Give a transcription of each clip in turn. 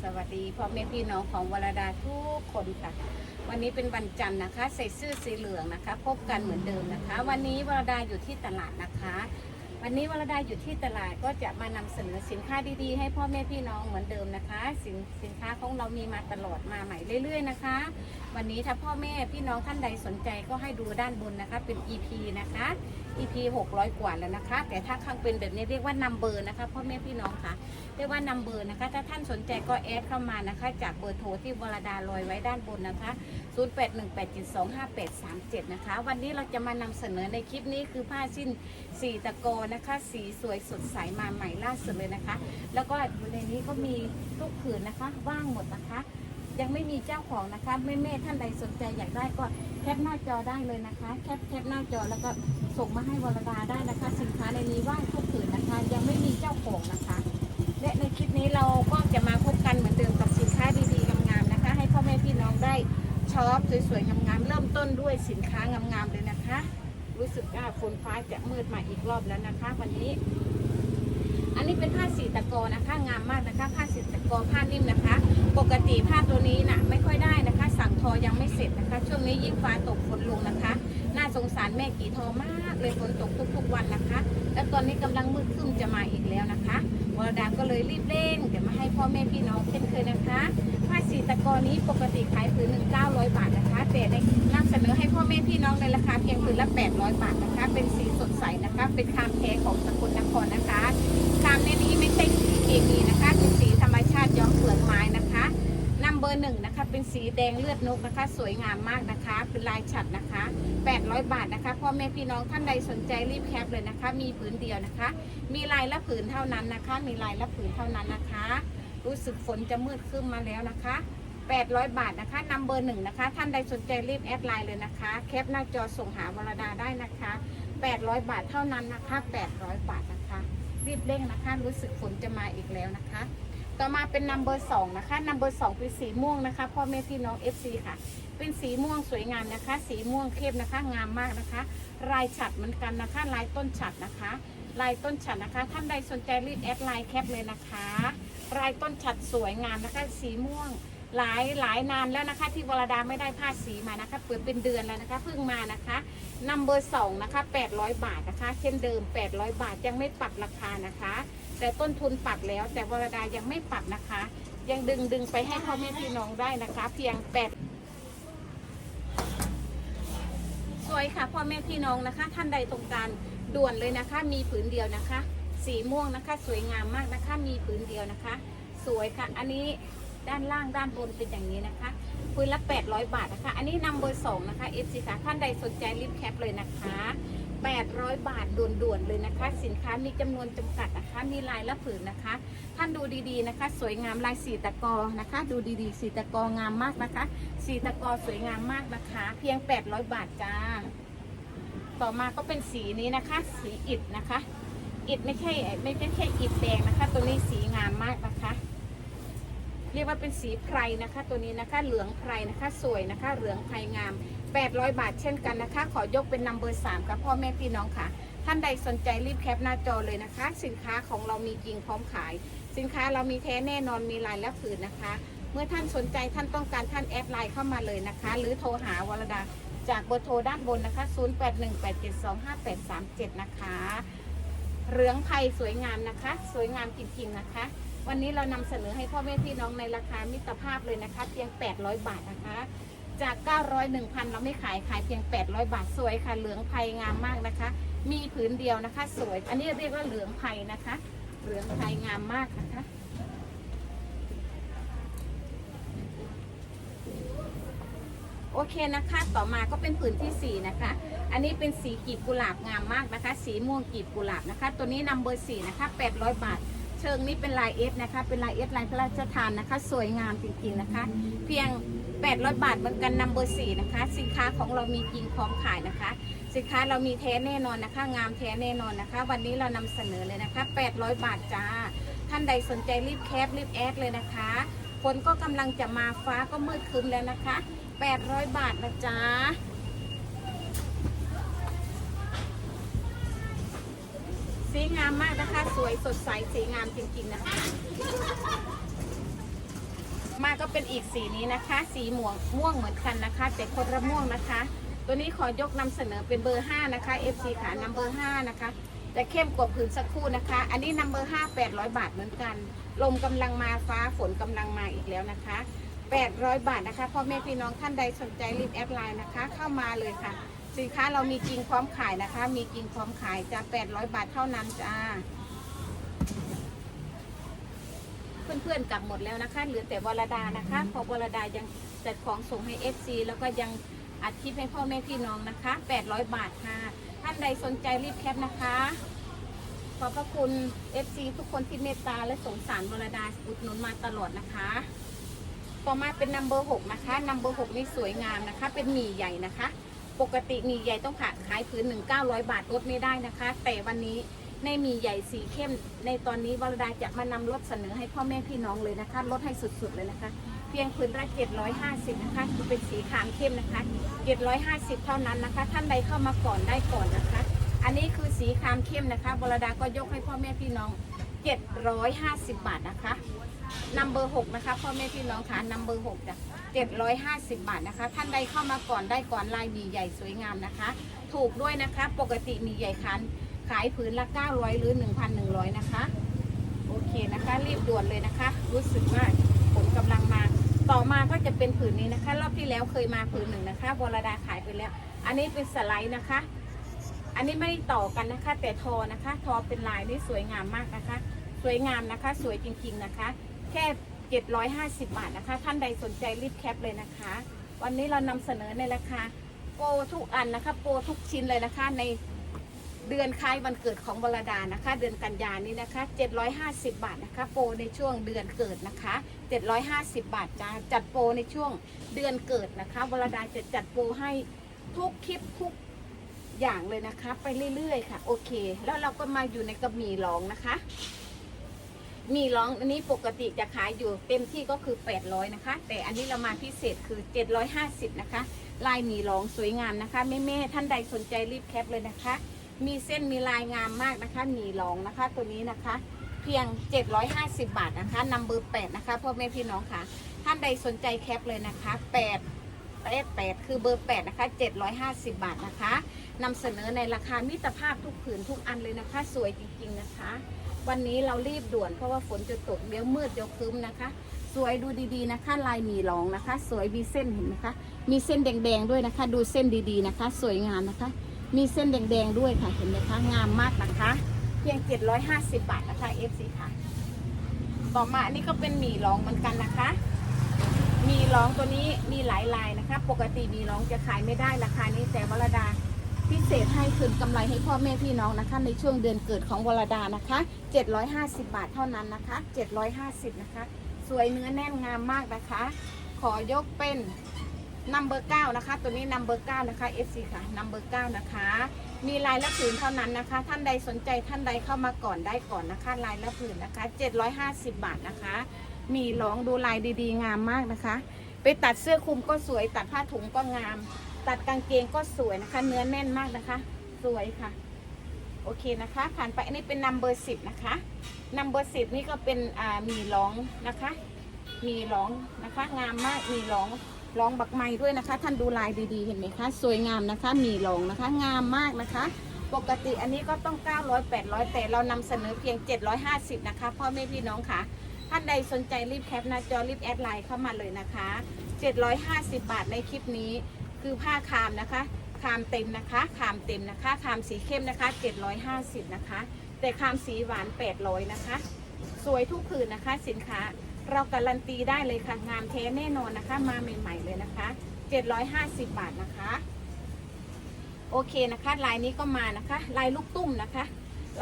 สวัสดีพ่อแม่พี่น้องของวรดาทุกคนค่ะ วันนี้เป็นวันจันทร์นะคะ ใส่เสื้อสีเหลืองนะคะ พบกันเหมือนเดิมนะคะ วันนี้วรดาอยู่ที่ตลาดนะคะ วันนี้วรดาอยู่ที่ตลาดก็จะมานำเสนอสินค้าดีๆ ให้พ่อแม่พี่น้องเหมือนเดิมนะคะ สินสินค้าของเรามีมาตลอดมาใหม่เรื่อย ๆนะคะ วันนี้ถ้าพ่อแม่พี่น้องท่านใดสนใจก็ให้ดูด้านบนนะคะเป็น EP นะคะ EP 600 กว่าแล้วนะคะ แต่ถ้าข้างเป็นแบบนี้เรียกว่านัมเบอร์นะคะพ่อแม่พี่น้องค่ะเรียกว่านัมเบอร์นะคะ ถ้าท่านสนใจก็แอดเข้ามานะคะ จากเบอร์โทรที่วรดาลอยไว้ด้านบนนะคะ 0818725837 นะคะ วันนี้เราจะมานำเสนอในคลิปนี้คือผ้าสิ้นสีตะกอนะคะ สีสวยสดใสมาใหม่ล่าสุดเลยนะคะ แล้วก็ในนี้ก็มีทุกผืนนะคะ ว่างหมดนะคะ ยังไม่มีเจ้าของนะคะแม่แม่ๆท่านใดสนใจอยากได้ก็ แคปหน้าจอได้เลยนะคะ แคปแคปหน้าจอแล้วก็ส่งมาให้วรดาได้นะคะ สินค้าในนี้ว่างทุกผืนนะคะ ยังไม่มีเจ้าของนะคะ และในคลิปนี้เราก็จะมาพบกันเหมือนเดิมกับสินค้าดีๆงามๆนะคะ ให้พ่อแม่พี่น้องได้ช็อปสวยๆงามๆเริ่มต้นด้วยสินค้างามๆเลยนะคะ รู้สึกว่าฝนฟ้าจะมืดมาอีกรอบแล้วนะคะ วันนี้ อันนี้เป็นผ้าสีตะกอนะคะ งามมากนะคะ ผ้าสีตะกอผ้านิ่มนะคะ ปกติผ้าตัวนี้นะ ทอยังไม่เสร็จนะคะ ช่วงนี้ยิ่งฟ้าตกฝนลงนะคะ น่าสงสารแม่กีทอมากเลยฝนตกทุกๆวันนะคะ และตอนนี้กำลังมืดครึ้มจะมาอีกแล้วนะคะวรดาก็เลยรีบเร่งเดี๋ยวมาให้พ่อแม่พี่น้องเช่นเคยนะคะผ้าสีตะกอนี้ปกติขายผืนหนึ่งเก้าร้อยบาทนะคะแต่ในนำเสนอให้พ่อแม่พี่น้องในราคาเพียงผืนละแปดร้อยบาทนะคะ เป็นสีสดใสนะคะ เป็นคามแท้ของสกลนครนะคะคามในนี้ไม่ใช่สีเคมี ร์หนึ่งนะคะ เป็นสีแดงเลือดนกนะคะ สวยงามมากนะคะ เป็นลายฉัดนะคะ 800 บาทนะคะพ่อแม่พี่น้องท่านใดสนใจรีบแคปเลยนะคะ มีผืนเดียวนะคะ มีลายละผืนเท่านั้นนะคะ มีลายละผืนเท่านั้นนะคะ รู้สึกฝนจะมืดขึ้นมาแล้วนะคะ800 บาทนะคะนัมเบอร์หนึ่งนะคะ ท่านใดสนใจรีบแอดไลน์เลยนะคะ แคปหน้าจอส่งหาวรดาได้นะคะ 800 บาทเท่านั้นนะคะ 800 บาทนะคะ รีบเร่งนะคะ รู้สึกฝนจะมาอีกแล้วนะคะ ต่อมาเป็นนัมเบอร์สองนะคะนัมเบอร์สองเป็นสีม่วงนะคะพ่อแม่พี่น้อง FC ค่ะ เป็นสีม่วงสวยงามนะคะ สีม่วงเข้มนะคะ งามมากนะคะ ลายฉัดเหมือนกันนะคะ ลายต้นฉัดนะคะ ลายต้นฉัดนะคะ ท่านใดสนใจรีบแอดไลน์แคปเลยนะคะ ลายต้นฉัดสวยงามนะคะ สีม่วงหลายหลายนานแล้วนะคะที่วรดาไม่ได้ผ้าสีมานะคะเปิดเป็นเดือนแล้วนะคะเพิ่งมานะคะนัมเบอร์สองนะคะ800 บาทนะคะ เช่นเดิม 800 บาทยังไม่ปรับราคานะคะ แต่ต้นทุนปรับแล้ว แต่วรดายังไม่ปรับนะคะ ยังดึงดึงไปให้พ่อแม่พี่น้องได้นะคะ เพียง8สวยค่ะพ่อแม่พี่น้องนะคะ ท่านใดต้องการด่วนเลยนะคะ มีผืนเดียวนะคะ สีม่วงนะคะ สวยงามมากนะคะ มีผืนเดียวนะคะ สวยค่ะ อันนี้ด้านล่างด้านบนเป็นอย่างนี้นะคะพื้นละ 800 บาทนะคะ อันนี้นำเบอร์สองนะคะเอฟซีค่ะท่านใดสนใจรีบแคปเลยนะคะ 800 บาทด่วนๆเลยนะคะ สินค้ามีจำนวนจำกัดนะคะ มีลายละผืนนะคะ ท่านดูดีๆนะคะ สวยงามลายสีตะกอนะคะ ดูดีๆสีตะกองามมากนะคะสีตะกอสวยงามมากนะคะ เพียง 800 บาทจ้า ต่อมาก็เป็นสีนี้นะคะ สีอิฐนะคะอิฐไม่ใช่ไม่ใช่แค่อิฐแดงนะคะ ตัวนี้สีงามมากนะคะเรียกว่าเป็นสีไพรนะคะ ตัวนี้นะคะเหลืองไพรนะคะ สวยนะคะ เหลืองไพรงาม 800 บาทเช่นกันนะคะ ขอยกเป็นนัมเบอร์สามค่ะพ่อแม่พี่น้องค่ะ ท่านใดสนใจรีบแคปหน้าจอเลยนะคะ สินค้าของเรามีจริงพร้อมขาย สินค้าเรามีแท้แน่นอนมีลายและผืนนะคะ เมื่อท่านสนใจท่านต้องการท่านแอดไลน์เข้ามาเลยนะคะ หรือโทรหาวรดาจากเบอร์โทรด้านบนนะคะ 0818725837 นะคะเหลืองไพรสวยงามนะคะ สวยงามจริงๆนะคะ วันนี้เรานำเสนอให้พ่อแม่พี่น้องในราคามิตรภาพเลยนะคะ เพียง 800 บาทนะคะ จาก 900 1,000 เราไม่ขายขายเพียง 800 บาทสวยค่ะ เหลืองไพรงามมากนะคะ มีผืนเดียวนะคะ สวย อันนี้เรียกว่าเหลืองไพรนะคะ เหลืองไพรงามมากนะคะโอเคนะคะ ต่อมาก็เป็นผืนที่ 4 นะคะ อันนี้เป็นสีกีบกุหลาบงามมากนะคะ สีม่วงกีบกุหลาบนะคะ ตัวนี้นำเบอร์สี่นะคะ 800 บาท เชิงนี้เป็นลายเอสนะคะ เป็นลายเอสลายพระราชทานนะคะ สวยงามจริงๆนะคะ เพียง 800 บาทเหมือนกันนำเบอร์สี่นะคะ สินค้าของเรามีจริงพร้อมขายนะคะ สินค้าเรามีแท้แน่นอนนะคะ งามแท้แน่นอนนะคะ วันนี้เรานำเสนอเลยนะคะ 800 บาทจ้า ท่านใดสนใจรีบแคปรีบแอดเลยนะคะฝนก็กำลังจะมาฟ้าก็มืดครึ้มแล้วนะคะ 800 บาทนะจ๊ะสีงามมากนะคะ สวยสดใสสีงามจริงๆนะคะ มาก็เป็นอีกสีนี้นะคะ สีม่วงม่วงเหมือนกันนะคะ แต่คนละม่วงนะคะ ตัวนี้ขอยกนำเสนอเป็นเบอร์ 5 นะคะ FC ค่ะนัมเบอร์5นะคะจะเข้มกว่าผืนสักครู่นะคะ อันนี้นัมเบอร์5 800บาทเหมือนกัน ลมกำลังมาฟ้าฝนกำลังมาอีกแล้วนะคะ800บาทนะคะพ่อแม่พี่น้องท่านใดสนใจรีบแอดไลน์นะคะ เข้ามาเลยค่ะ สินค้าเรามีจริงพร้อมขายนะคะ มีจริงพร้อมขายจะ800บาทเท่านั้นจ้า เพื่อนๆกลับหมดแล้วนะคะ เหลือแต่วรดานะคะเพอวรดายังจัดของส่งให้ FC แล้วก็ยังอัดคลิปให้พ่อแม่พี่น้องนะคะ 800 บาทค่ะ ท่านใดสนใจรีบแคปนะคะ ขอบพระคุณ FC ทุกคนที่เมตตาและสงสารวรดาอุดหนุนมาตลอดนะคะ ต่อมาเป็นนัมเบอร์หกนะคะนัมเบอร์หกนี่สวยงามนะคะ เป็นหมี่ใหญ่นะคะ ปกติหมี่ใหญ่ต้องขายขายผืนหนึ่งเก้าร้อยบาทลดไม่ได้นะคะ แต่วันนี้ ในมีใหญ่สีเข้ม ในตอนนี้วรดาจะมานำลดเสนอให้พ่อแม่พี่น้องเลยนะคะลดให้สุดๆเลยนะคะ เพียงผืนละ750นะคะคือเป็นสีขามเข้มนะคะ750 เท่านั้นนะคะ ท่านใดเข้ามาก่อนได้ก่อนนะคะ อันนี้คือสีคามเข้มนะคะวรดาก็ยกให้พ่อแม่พี่น้อง 750 บาทนะคะนัมเบอร์หกนะคะพ่อแม่พี่น้องคะนัมเบอร์หกจ้ะ750บาทนะคะ ท่านใดเข้ามาก่อนได้ก่อนลายหมีใหญ่สวยงามนะคะ ถูกด้วยนะคะ ปกติหมีใหญ่คัน ขายผืนละ 900 หรือ 1,100 นะคะ โอเคนะคะ รีบด่วนเลยนะคะ รู้สึกว่าผลกำลังมา ต่อมาก็จะเป็นผืนนี้นะคะ รอบที่แล้วเคยมาผืนหนึ่งนะคะวรดาขายไปแล้ว อันนี้เป็นสไลด์นะคะ อันนี้ไม่ได้ต่อกันนะคะ แต่ทอนะคะ ทอเป็นลายนี่สวยงามมากนะคะ สวยงามนะคะ สวยจริง ๆนะคะ แค่ 750 บาทนะคะ ท่านใดสนใจรีบแคปเลยนะคะ วันนี้เรานำเสนอในราคาโปรทุกอันนะคะ โปรทุกชิ้นเลยนะคะใน เดือนคล้ายวันเกิดของวรดานะคะ เดือนกันยานี้นะคะ 750 บาทนะคะ โปรในช่วงเดือนเกิดนะคะ 750 บาทจ้าจัดโปรในช่วงเดือนเกิดนะคะวรดาจะจัดโปรให้ทุกคลิปทุกอย่างเลยนะคะ ไปเรื่อยๆค่ะ โอเค แล้วเราก็มาอยู่ในกระหมี่ร้องนะคะหมีร้องอันนี้ปกติจะขายอยู่เต็มที่ก็คือ 800 นะคะ แต่อันนี้เรามาพิเศษคือ 750 นะคะ ลายหมีร้องสวยงามนะคะแม่ๆท่านใดสนใจรีบแคปเลยนะคะ มีเส้นมีลายงามมากนะคะหมีรองนะคะ ตัวนี้นะคะ เพียง 750 บาทนะคะนัมเบอร์8นะคะพ่อแม่พี่น้องค่ะ ท่านใดสนใจแคปเลยนะคะ 8 8 8 คือเบอร์ 8 นะคะ 750 บาทนะคะนำเสนอในราคามิตรภาพทุกผืนทุกอันเลยนะคะ สวยจริงๆนะคะ วันนี้เรารีบด่วนเพราะว่าฝนจะตกเดี๋ยวมืดเดี๋ยวครึ้มนะคะ สวยดูดีๆนะคะ ลายหมีหลองนะคะ สวยมีเส้นเห็นไหมคะ มีเส้นแดงๆด้วยนะคะ ดูเส้นดีๆนะคะ สวยงามนะคะ มีเส้นแดงๆด้วยค่ะ เห็นไหมคะ งามมากนะคะ เพียง 750 บาทนะคะ FC ค่ะ ต่อมาอันนี้ก็เป็นหมี่หลองเหมือนกันนะคะ มีร้องตัวนี้มีหลายลายนะคะ ปกติมีร้องจะขายไม่ได้ราคานี้แต่วรดาพิเศษให้คืนกำไรให้พ่อแม่พี่น้องนะคะ ในช่วงเดือนเกิดของวรดานะคะ 750 บาทเท่านั้นนะคะ 750 นะคะ สวยเนื้อแน่นงามมากนะคะ ขอยกเป็น นัมเบอร์9นะคะ ตัวนี้นัมเบอร์9นะคะ FC ค่ะนัมเบอร์9นะคะ มีลายละผืนเท่านั้นนะคะ ท่านใดสนใจท่านใดเข้ามาก่อนได้ก่อนนะคะ ลายละผืนนะคะ 750 บาทนะคะ มีร้องดูลายดีๆ งามมากนะคะ ไปตัดเสื้อคลุมก็สวย ตัดผ้าถุงก็งาม ตัดกางเกงก็สวยนะคะ เนื้อแน่นมากนะคะ สวยค่ะ โอเคนะคะ ผ่านไปอันนี้เป็นนัมเบอร์สิบนะคะนัมเบอร์สิบนี่ก็เป็นอ่ามีร้องนะคะ มีร้องนะคะ งามมากมีร้อง รองบักไม้ด้วยนะคะ ท่านดูลายดีๆเห็นไหมคะสวยงามนะคะ มีรองนะคะ งามมากนะคะ ปกติอันนี้ก็ต้อง 900 800 แต่เรานำเสนอเพียง 750 นะคะพ่อแม่พี่น้องค่ะ ท่านใดสนใจรีบแคปหน้าจอรีบแอดไลน์เข้ามาเลยนะคะ 750 บาทในคลิปนี้ คือผ้าคามนะคะคามเต็มนะคะคามเต็มนะคะคามสีเข้มนะคะ 750 นะคะ แต่คามสีหวาน 800 นะคะ สวยทุกผืนนะคะสินค้า เราการันตีได้เลยค่ะ งามแท้แน่นอนนะคะ มาใหม่ๆเลยนะคะ 750 บาทนะคะ โอเคนะคะ ลายนี้ก็มานะคะ ลายลูกตุ้มนะคะ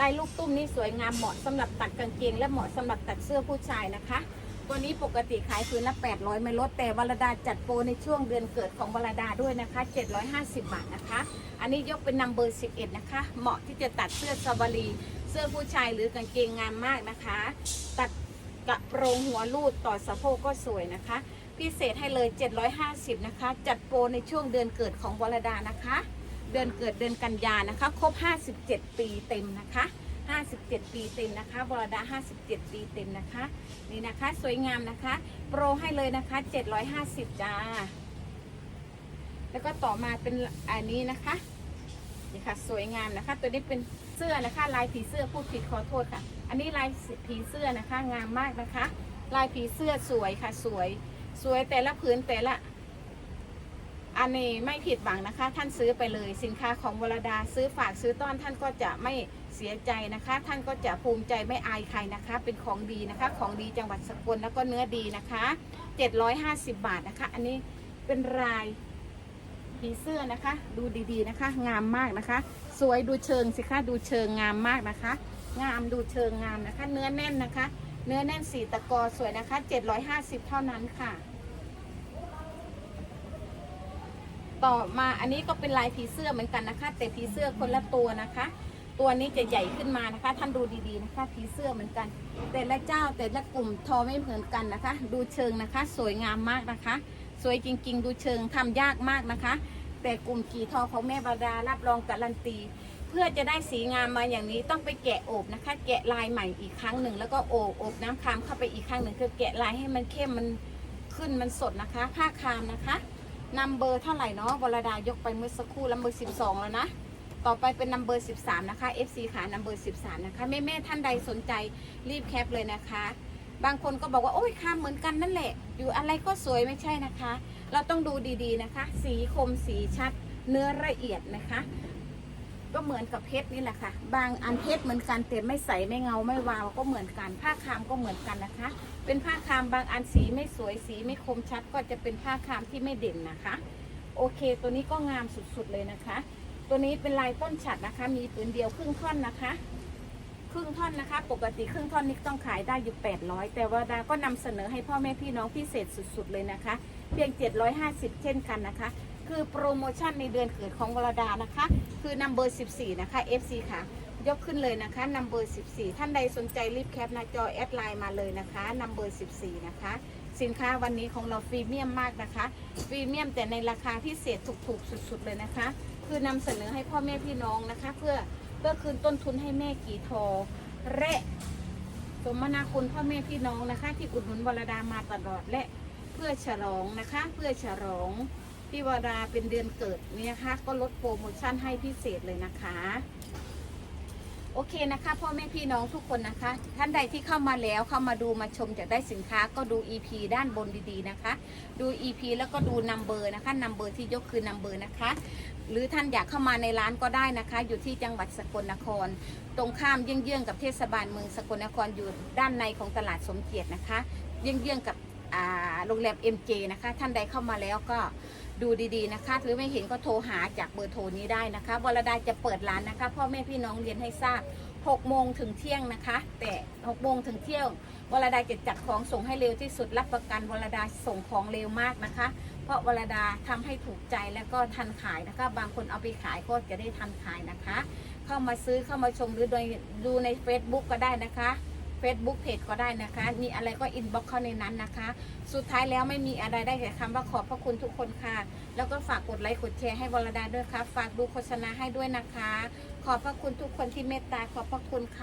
ลายลูกตุ้มนี่สวยงามเหมาะสำหรับตัดกางเกง และเหมาะสำหรับตัดเสื้อผู้ชายนะคะ ตัวนี้ปกติขายคืนละ 800 ไม่ลดแต่วรดาจัดโปรในช่วงเดือนเกิดของวรดาด้วยนะคะ 750 บาทนะคะ อันนี้ยกเป็นนัมเบอร์11 นะคะ เหมาะที่จะตัดเสื้อซาบารีเสื้อผู้ชายหรือกางเกงงามมากนะคะ ตัด กระโปรงหัวลูดต่อสะโพกก็สวยนะคะ พิเศษให้เลย 750 นะคะ จัดโปรในช่วงเดือนเกิดของวรดานะคะ เดือนเกิดเดือนกันยานะคะ ครบ 57 ปีเต็มนะคะ 57 ปีเต็มนะคะวรดา 57 ปีเต็มนะคะ นี่นะคะสวยงามนะคะ โปรให้เลยนะคะ 750 จ้า แล้วก็ต่อมาเป็นอันนี้นะคะนี่ค่ะสวยงามนะคะ ตัวนี้เป็น เสื้อนะคะ ลายผีเสื้อพูดผิดขอโทษค่ะ อันนี้ลายผีเสื้อนะคะงามมากนะคะ ลายผีเสื้อสวยค่ะสวย สวยแต่ละผืนแต่ละอันนี้ไม่ผิดหวังนะคะ ท่านซื้อไปเลยสินค้าของวรดาซื้อฝากซื้อต้อนท่านก็จะไม่เสียใจนะคะ ท่านก็จะภูมิใจไม่อายใครนะคะ เป็นของดีนะคะ ของดีจังหวัดสกลแล้วก็เนื้อดีนะคะ 750 บาทนะคะ อันนี้เป็นลายผีเสื้อนะคะ ดูดีๆนะคะ งามมากนะคะ สวยดูเชิงสิคะดูเชิงงามมากนะคะ งามดูเชิงงามนะคะ เนื้อแน่นนะคะ เนื้อแน่นสีตะกอสวยนะคะ 750 เท่านั้นค่ะ ต่อมาอันนี้ก็เป็นลายผีเสื้อเหมือนกันนะคะ แต่ผีเสื้อคนละตัวนะคะ ตัวนี้จะใหญ่ขึ้นมานะคะ ท่านดูดีๆนะคะผีเสื้อเหมือนกัน แต่ละเจ้าแต่ละกลุ่มทอไม่เหมือนกันนะคะ ดูเชิงนะคะ สวยงามมากนะคะ สวยจริง ๆ ดูเชิงทำยากมากนะคะ แต่กลุ่มกี่ทอของแม่บาดารับรองการันตี เพื่อจะได้สีงามมาอย่างนี้ต้องไปแกะโอบนะคะ แกะลายใหม่อีกครั้งหนึ่งแล้วก็โอบโอบน้ำคามเข้าไปอีกครั้งหนึ่งคือแกะลายให้มันเข้มมันขึ้นมันสดนะคะ ผ้าคามนะคะนัมเบอร์เท่าไหร่เนาะวรดายกไปเมื่อสักครู่แล้วเบอร์12แล้วนะต่อไปเป็นนัมเบอร์13 นะคะ FC ขานัมเบอร์13 นะคะแม่แม่ ๆ ท่านใดสนใจรีบแคปเลยนะคะ บางคนก็บอกว่าโอ้ยคามเหมือนกันนั่นแหละ อยู่อะไรก็สวยไม่ใช่นะคะ เราต้องดูดีๆนะคะ สีคมสีชัด เนื้อละเอียดนะคะ ก็เหมือนกับเพชรนี่แหละค่ะ บางอันเพชรเหมือนกันแต่ไม่ใสไม่เงาไม่วาวก็เหมือนกัน ผ้าคามก็เหมือนกันนะคะ เป็นผ้าคามบางอันสีไม่สวยสีไม่คมชัด ก็จะเป็นผ้าคามที่ไม่เด่นนะคะ โอเค ตัวนี้ก็งามสุดๆเลยนะคะ ตัวนี้เป็นลายต้นฉัดนะคะ มีผืนเดียวครึ่งท่อนนะคะ ครึ่งท่อนนะคะ ปกติครึ่งท่อนนี้ต้องขายได้อยู่ 800 แต่ว่าดาก็นำเสนอให้พ่อแม่พี่น้องพิเศษสุดๆเลยนะคะ เพียง 750 เช่นกันนะคะ คือโปรโมชั่นในเดือนเกิดของวรดานะคะ คือนัมเบอร์ 14 นะคะ FC ค่ะ ยกขึ้นเลยนะคะนัมเบอร์14 ท่านใดสนใจรีบแคปหน้าจอแอดไลน์มาเลยนะคะนัมเบอร์14 นะคะสินค้าวันนี้ของเราฟรีเมียมมากนะคะฟรีเมียมแต่ในราคาพิเศษถูกๆสุด ๆ เลยนะคะ คือนำเสนอให้พ่อแม่พี่น้องนะคะ เพื่อ เพื่อคืนต้นทุนให้แม่กี่ทอและ สมนาคุณพ่อแม่พี่น้องนะคะ ที่อุดหนุนวรดามาตลอดและเพื่อฉลองนะคะ เพื่อฉลองพี่วรดาเป็นเดือนเกิดเนี่ยนะคะ ก็ลดโปรโมชั่นให้พิเศษเลยนะคะ โอเคนะคะพ่อแม่พี่น้องทุกคนนะคะ ท่านใดที่เข้ามาแล้วเข้ามาดูมาชมจากได้สินค้าก็ดู EP ด้านบนดีๆนะคะ ดู EP แล้วก็ดูนัมเบอร์นะคะนัมเบอร์ที่ยกคือนัมเบอร์นะคะ หรือท่านอยากเข้ามาในร้านก็ได้นะคะ อยู่ที่จังหวัดสกลนคร ตรงข้ามเยื่องๆกับเทศบาลเมืองสกลนครอยู่ด้านในของตลาดสมเกียรตินะคะ เยื่องๆกับโรงแรม MJ นะคะ ท่านใดเข้ามาแล้วก็ ดูดีๆนะคะ หรือไม่เห็นก็โทรหาจากเบอร์โทรนี้ได้นะคะวรดาจะเปิดร้านนะคะพ่อแม่พี่น้องเรียนให้ทราบ6โมงถึงเที่ยงนะคะ แต่6โมงถึงเที่ยงวรดาจะจัดของส่งให้เร็วที่สุดรับประกันวรดาส่งของเร็วมากนะคะ เพราะวรดาทำให้ถูกใจแล้วก็ทันขายนะคะ บางคนเอาไปขายก็จะได้ทันขายนะคะ เข้ามาซื้อเข้ามาชมหรือดยดูใน Facebook ก็ได้นะคะ Facebook เพจก็ได้นะคะ มีอะไรก็อินบ็อกเข้าในนั้นนะคะ สุดท้ายแล้วไม่มีอะไรได้แต่คำว่าขอบพระคุณทุกคนค่ะ แล้วก็ฝากกดไลค์กดแชร์ให้วรดาด้วยค่ะฝากดูโฆษณาให้ด้วยนะคะ ขอบพระคุณทุกคนที่เมตตาขอบพระคุณค่ะ